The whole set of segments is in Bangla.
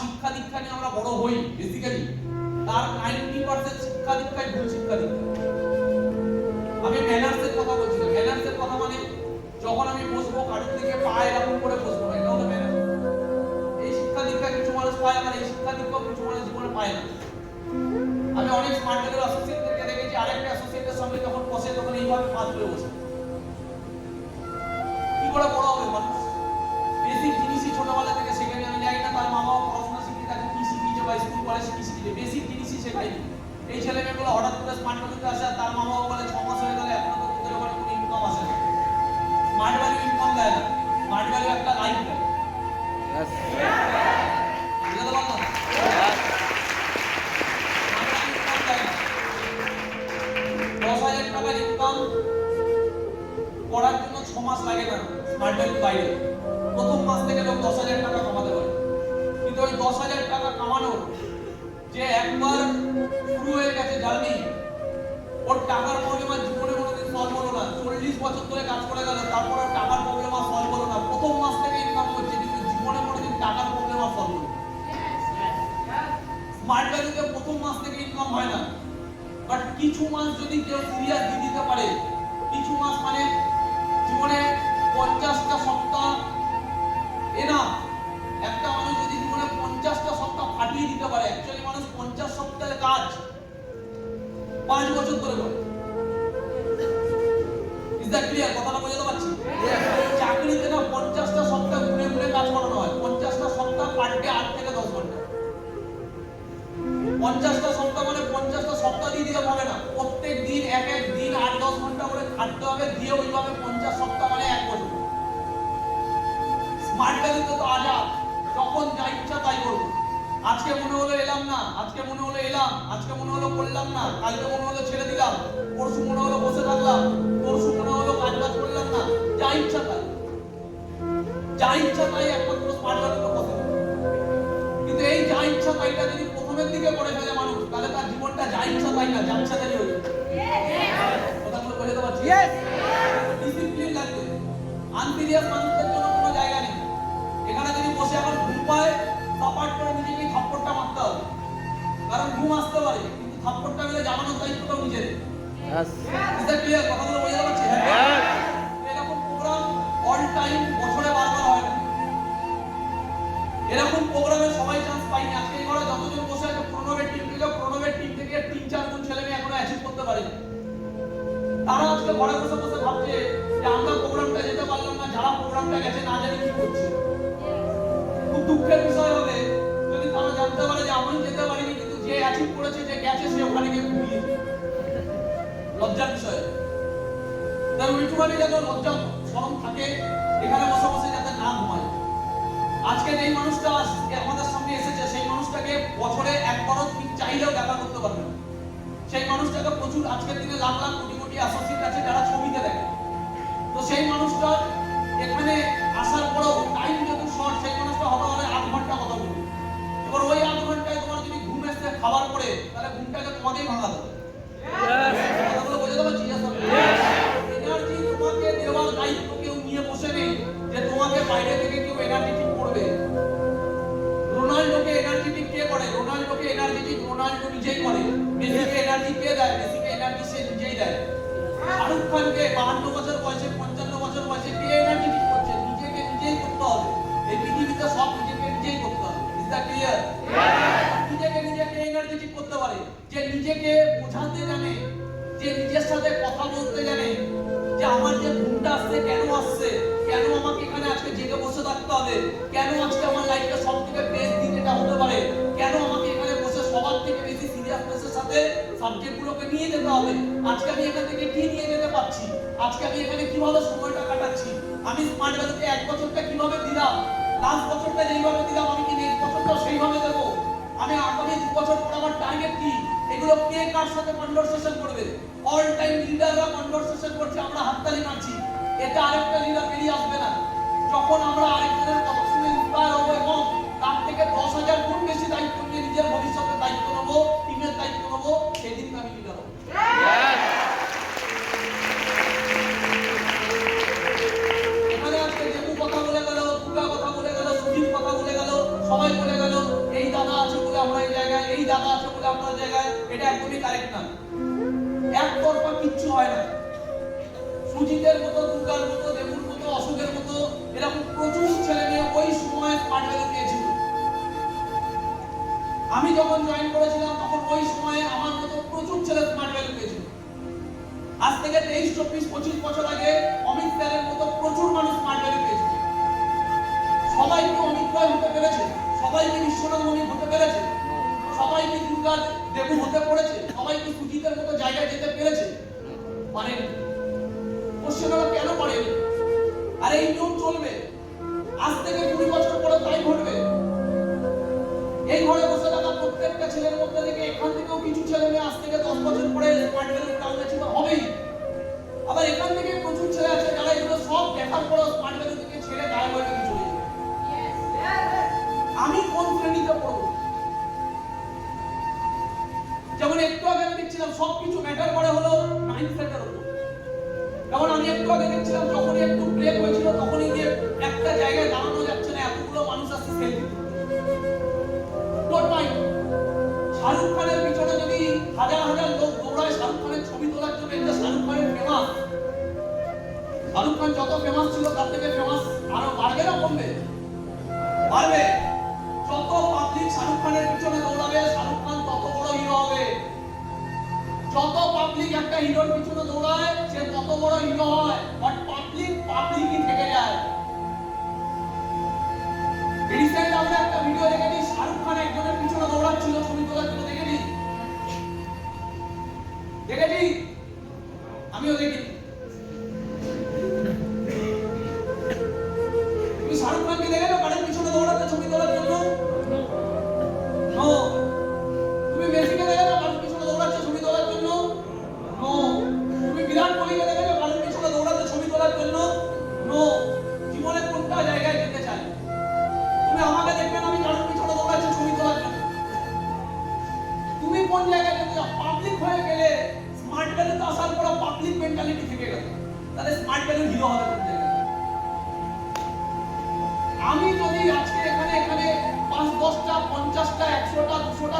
শিক্ষা দীক্ষা নিয়ে আমরা বড় হই বেসিক্যালি তার নাইনটি পার্সেন্ট শিক্ষা দীক্ষায় ভুল শিক্ষা দীক্ষা। আমি ম্যানার্সের কথা বলছি না ম্যানার্সের কথা মানে যখন আমি বসবো কারোর দিকে পা এরকম করে বসবো এটা হলো ম্যানার্স এই শিক্ষা দীক্ষা কিছু মানুষ পায়, আবার এই শিক্ষা দীক্ষা কিছু মানুষ জীবনে পায় না। আমি অনেক স্মার্ট অ্যাসোসিয়েটদেরকে দেখেছি, আরেকটা অ্যাসোসিয়েটের সঙ্গে যখন বসে, তখন এইভাবে পা তুলে বসে। কি করে বড় হবে মানুষ? বা স্কুল কলেজে কি শিখিয়েছে বেসিক জিনিসই শেখায়নি এই ছেলে মেয়েগুলো হঠাৎ করে স্মার্ট ভ্যালুতে আসে তার মা বাবা বলে ছ মাস হয়ে গেলে এখনও তো তোদের ওখানে কোনো ইনকাম আসে না। স্মার্ট ভ্যালু ইনকাম দেয় না। স্মার্ট ভ্যালু একটা লাইফ দেয়। বুঝতে পারলাম দশ হাজার টাকার ইনকাম করার জন্য ছ মাস লাগে না স্মার্ট ভ্যালু বাইরে। প্রথম মাস থেকে লোক দশ হাজার টাকা কমাতে পারে। কিন্তু ওই দশ হাজার টাকা কামানোর যে একবার শুরু হয়ে গেছে জার্নি, ওর টাকার প্রবলেম আর জীবনে কোনোদিন সলভ হলো না। চল্লিশ বছর ধরে কাজ করে গেল, তারপর আর টাকার প্রবলেম আর সলভ হলো না। প্রথম মাস থেকে ইনকাম করছে, কিন্তু জীবনে কোনোদিন টাকার প্রবলেম আর সলভ হলো স্মার্ট প্রথম মাস থেকে ইনকাম হয় না। বাট কিছু মাস যদি কেউ সিরিয়াস দিয়ে দিতে পারে, কিছু মাস মানে জীবনে পঞ্চাশটা সপ্তাহ এনা একটা মানুষ যদি জীবনে পঞ্চাশটা সপ্তাহ ফাটিয়ে দিতে পারে অ্যাকচুয়ালি মানুষ পঞ্চাশ সপ্তাহের কাজ পাঁচ বছর ধরে করে। ইজ দ্যাট ক্লিয়ার কথাটা বোঝাতে পারছি? চাকরিতে না পঞ্চাশটা সপ্তাহ ঘুরে ঘুরে কাজ করানো হয়। পঞ্চাশটা সপ্তাহ পার ডে আট থেকে দশ ঘণ্টা। পঞ্চাশটা সপ্তাহ মানে পঞ্চাশটা সপ্তাহ দিয়ে দিলে হবে না। প্রত্যেক দিন এক এক দিন আট দশ ঘণ্টা করে খাটতে হবে দিয়ে ওইভাবে পঞ্চাশ সপ্তাহ মানে এক বছর। স্মার্ট ভ্যালুতে তো আজাদ যখন যা ইচ্ছা তাই করব। আজকে মনে হলো এলাম না আজকে মনে হলো এলাম আজকে মনে হলো করলাম না কালকে মনে হলো ছেড়ে দিলাম পরশু মনে হলো বসে থাকলাম পরশু মনে হলো কাজ বাজ করলাম না যা ইচ্ছা তাই। যা ইচ্ছা তাই একমাত্র ভ্যালুতে পসিবল কিন্তু এই যা ইচ্ছা তাইটা যদি প্রথমের দিকে করে ফেলে মানুষ তাহলে তার জীবনটা যা ইচ্ছা তাই না যা ইচ্ছা তাই হয়ে কথাগুলো পারছি Yes. ডিসিপ্লিন লাগবে। আনসিরিয়াস মানুষদের জন্য কোনো জায়গা নেই। বসে এখন ঘুম পায় সপাট করে নিজেকে থাপ্পড়টা মারতে হবে। কারণ ঘুম আসতে পারে কিন্তু থাপ্পড়টা গেলে জামানোর দায়িত্বটাও নিজের Yes. সে ওখানে গিয়ে ঘুমিয়েছে লজ্জার বিষয়। তার ওইটুখানি যেন লজ্জা স্মরণ থাকে, এখানে বসে বসে যাতে না ঘুমায় আজকে যেই মানুষটা আমাদের সামনে এসেছে, সেই মানুষটাকে বছরে একবারও তুমি চাইলেও দেখা করতে পারবে না। সেই মানুষটাকে প্রচুর আজকের দিনে লাখ লাখ কোটি কোটি অ্যাসোসিয়েট আছে যারা ছবিতে দেখে তো সেই মানুষটা এখানে আসার পরেও টাইম যেহেতু শর্ট সেই মানুষটা হতে হলে আধ ঘণ্টা ঘুমটাকে তোমাকেই ভাঙা দেবে আসছে কেন আসছে? কেন আমাকে এখানে আজকে জেগে বসে থাকতে হবে? কেন আজকে আমার লাইফে সব থেকে বেস্ট দিন এটা হতে পারে? কেন আমাকে এখানে বসে সবার থেকে বেশি সিরিয়াসনেসের সাথে সাবজেক্টগুলোকে নিয়ে যেতে হবে? আজকে আমি এখান থেকে কি নিয়ে যেতে পারছি? আজকে আমি এখানে কীভাবে সময়টা কাটাচ্ছি? আমি স্মার্ট ভ্যালুতে এক বছরটা কীভাবে দিলাম? লাস্ট বছরটা যেইভাবে দিলাম, আমি কি নেক্সট বছরটা সেইভাবে দেবো? আমি আগামী দু বছর পর আমার টার্গেট কি? এগুলো কে কার সাথে কনভারসেশন করবে? অল টাইম লিডাররা কনভারসেশন করছে, আমরা হাততালি মারছি। এটা আরেকটা লিডার বেরিয়ে আসবে না। যখন আমরা আরেকজনের কথা শুনে ইন্সপায়ার হব এবং তার থেকে দশ হাজার গুণ বেশি দায়িত্ব নিয়ে নিজের ভবিষ্যতের দায়িত্ব নেব টিমের দায়িত্ব আমি যখন জয়েন করেছিলাম, তখন ওই সময়ে আমার মতো প্রচুর ছেলে স্মার্ট ভ্যালু পেয়েছিল। আজ থেকে তেইশ, চব্বিশ, পঁচিশ বছর আগে অমিত স্যারের মতো প্রচুর মানুষ স্মার্ট ভ্যালু পেয়েছে। সবাই কি অমিত রয় হতে পেরেছে? সবাই কি বিশ্বনাথ মণিক হতে পেরেছে? সবাই কি দুর্গা দেবু হতে পেরেছে সবাই কি সুজিতের মতো জায়গায় যেতে পেরেছে? পারেনি। কোশ্চেন হলো কেন পারেনি? আর এই নিয়ম চলবে। আজ থেকে কুড়ি বছর পরে তাই ঘটবে। এই ঘরে বসে থাকা প্রত্যেকটা ছেলের মধ্যে থেকে এখান থেকেও কিছু ছেলে মেয়ে আজ থেকে দশ বছর পরে স্মার্ট ভ্যালু টাউনে ছিল হবেই। আবার এখান থেকে প্রচুর ছেলে আছে যারা এগুলো সব দেখার পরও স্মার্ট থেকে ছেড়ে গায়ে গিয়ে চলে আমি কোন শ্রেণীতে পড়ব? যেমন একটু আগে আমি দেখছিলাম সবকিছু ম্যাটার করে হলো মাইন্ডসেটের উপর। যেমন আমি একটু আগে দেখছিলাম যখনই একটু ব্রেক হয়েছিল তখনই গিয়ে একটা জায়গায় দাঁড়ানো যাচ্ছে না, এতগুলো মানুষ আসছে সেলফি তোলার শাহরুখ ফেমাস শাহরুখ খান যত ফেমাস ছিল, তার থেকে ফেমাস আরও বাড়বে না কমবে? পারবে যত পাবলিক শাহরুখ খানের পিছনে দৌড়াবে, শাহরুখ খান তত বড় হিরো হবে। যত পাবলিক একটা হিরোর পিছনে দৌড়ায়, সে তত বড় হিরো হয়। বাট পাবলিক পাবলিকই থেকে যায়। রিসেন্ট আমরা একটা ভিডিও দেখেছি, শাহরুখ খান একজনের পিছনে দৌড়াচ্ছিল, ছবি তোলার জন্য দেখেছি? দেখেছি? আমিও দেখিনি তুমি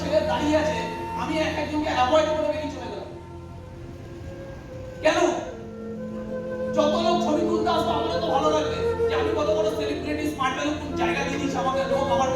ছেলে দাঁড়িয়ে আছে, আমি এক একজনকে অ্যাভয়েড করে বেরিয়ে চলে গেলাম। কেন? যত লোক ছবি তুলতে আসবে আমাদের তো ভালো লাগবে যে আমি কত বড় সেলিব্রিটি স্মার্ট জায়গা দিয়ে দিচ্ছি আমাকে, লোক আমার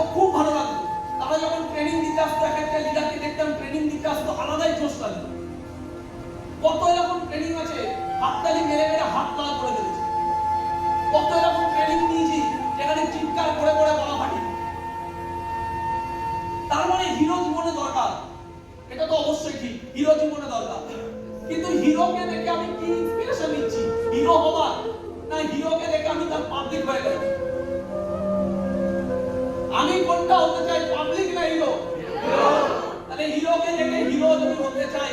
তো খুব ভালো লাগতো তারা যখন ট্রেনিং দিতে আসতো, এক একটা লিডারকে দেখতাম ট্রেনিং দিতে আসতো, আলাদাই জোশ লাগতো কত এরকম ট্রেনিং আছে, হাততালি মেরে মেরে হাত লাল করে ফেলেছে। কত এরকম ট্রেনিং নিয়েছি, যেখানে চিৎকার করে করে গলা ফাটি তার মানে হিরো জীবনে দরকার। এটা তো অবশ্যই ঠিক হিরো জীবনে দরকার। কিন্তু হিরোকে দেখে আমি কি ইন্সপিরেশন নিচ্ছি? হিরো হবার না হিরোকে দেখে আমি তার পাবলিক হয়ে গেলাম। না হিরো? তাহলে হিরোকে দেখে হিরো যদি হতে চাই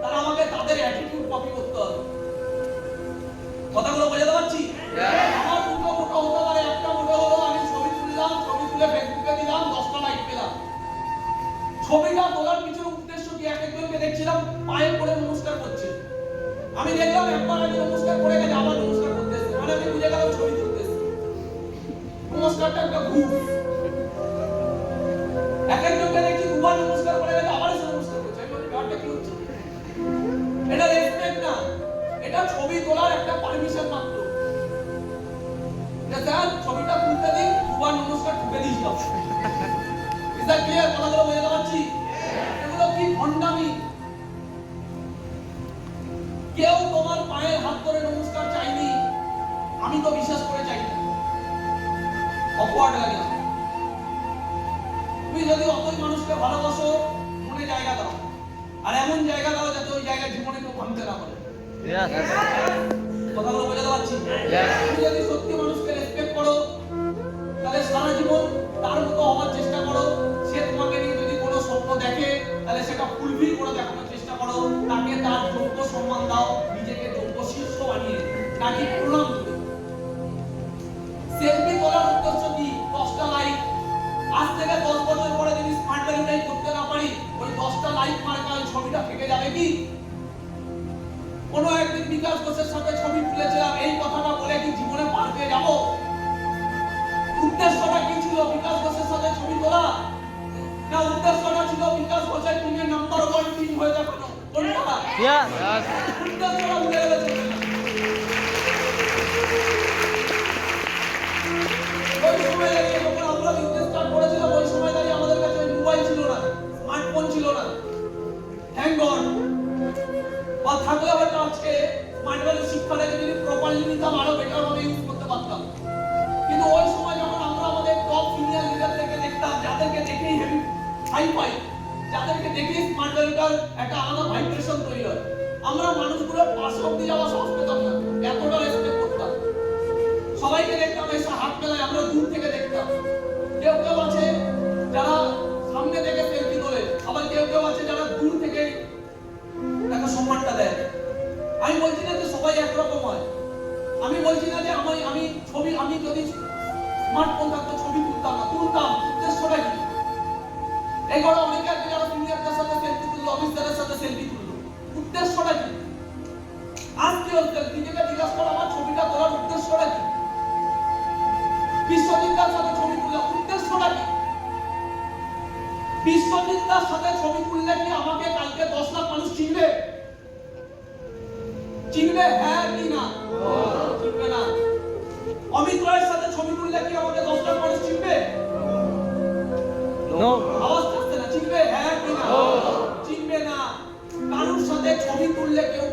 তাহলে আমাকে তাদের অ্যাটিটিউড কপি করতে হবে। কথাগুলো বোঝাতে পারছি? আমার দুটো মোটো হতে পারে, একটা মোটো হলো আমি ছবি তুললাম, ছবি তুলে ফেসবুকে দিলাম, দশটা লাইক পেলাম। ছবিটা তোলার পিছনে উদ্দেশ্য কি? এক একজনকে দেখছিলাম, পায়ে পড়ে নমস্কার করছে। আমি দেখলাম একবার আগে নমস্কার করে গেছে, আবার নমস্কার করতেছে মানে আমি বুঝে গেলাম ছবি তুলতেছে নমস্কারটা একটা ঘুষ। এটা রেসপেক্ট না। এটা ছবি তোলার একটা পারমিশন মাত্র। এটা স্যার, ছবিটা তুলতে দিন দুবার নমস্কার ঠুকে দিয়েছিলাম ইজ দ্যাট ক্লিয়ার কথাগুলো বোঝাতে পারছি? এগুলো কি ভণ্ডামি? কেউ তোমার পায়ের হাত ধরে নমস্কার চাইনি। আমি তো বিশ্বাস করে চাই না। অপওয়ার্ড লাগে তুমি যদি অতই মানুষকে ভালোবাসো, মনে জায়গা দাও। আর এমন জায়গা দাও যাতে ওই জায়গা জীবনে কেউ ভাঙতে না পারে। কথাগুলো বোঝাতে পারছি? তুমি যদি সত্যি মানুষকে রেসপেক্ট করো তাহলে সারা জীবন তার মতো হওয়ার চেষ্টা করো। সে তোমাকে নিয়ে যদি কোনো স্বপ্ন দেখে তাহলে সেটা ফুলফিল করে দেখানোর চেষ্টা করো। তাকে তার যোগ্য সম্মান দাও নিজেকে যোগ্য শীর্ষ বানিয়ে। নাকি প্রণাম সেলফি তোলার উদ্দেশ্য কি? দশটা লাইক আজ থেকে দশ বছর পরে যদি স্মার্ট ভ্যালিটাই করতে না পারি ওই দশটা লাইক ওই ছবিটা থেকে যাবে কি? কোনো একদিন বিকাশ ঘোষের সাথে ছবি তুলেছিলাম এই কথাটা বলে কি জীবনে পার পেয়ে যাব? উদ্দেশ্যটা কি ছিল বিকাশ ঘোষের সাথে ছবি তোলা? না উদ্দেশ্যটা ছিল বিকাশ ঘোষের টিমের নাম্বার ওয়ান টিম হয়ে দেখানো? কোনটা. উদ্দেশ্যটা ভুলে গেলে ওই সময় দাঁড়িয়ে যখন আমরা বিজনেস স্টার্ট করেছিলাম ওই সময় দাঁড়িয়ে আমাদের কাছে মোবাইল ছিল না স্মার্টফোন ছিল না। গড বা থাকলে হয়তো আজকে। ভ্যালু শিক্ষাটাকে যদি প্রপারলি নিতাম আরও বেটার ভাবে ইউজ করতে পারতাম। কিন্তু ওই সময় যখন আমরা আমাদের টপ সিনিয়র লিডারদেরকে দেখতাম, যাদেরকে দেখেই হেভি হাই পাই, যাদেরকে দেখেই স্মার্ট ভ্যালুটার একটা আলাদা ভাইব্রেশন তৈরি হয়। আমরা মানুষগুলোর পাশে অব্দি যাওয়া সাহস পেতাম না এতটা রেসপেক্ট করতাম। সবাইকে দেখতাম, এসে হাত মেলায় আমরা দূর থেকে দেখতাম। এই করে অনেকে আছে যারা সিনিয়রদের সাথে সেলফি তুললো অফিসারের সাথে সেলফি তুললো। উদ্দেশ্যটা কি? আজ কি নিজেকে জিজ্ঞাসা করো আমার ছবিটা তোলার উদ্দেশ্যটা কি? বিশ্বজিৎদার সাথে ছবি তুললে উদ্দেশ্যটা কি? বিশ্বজিৎদার সাথে ছবি তুললে কি আমাকে কালকে দশ লাখ মানুষ চিনবে? চিনবে? হ্যাঁ কি না? চিনবে না। অমিত রায়ের সাথে ছবি তুললে কি আমাকে দশ লাখ মানুষ চিনবে? No. চিনবে হ্যাঁ কিনা চিনবে না। কারোর সাথে ছবি তুললে কেউ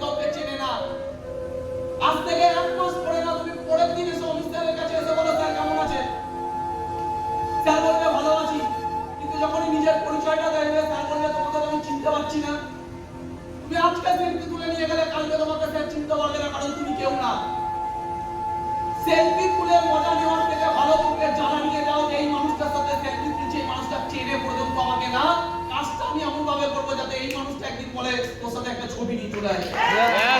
একটা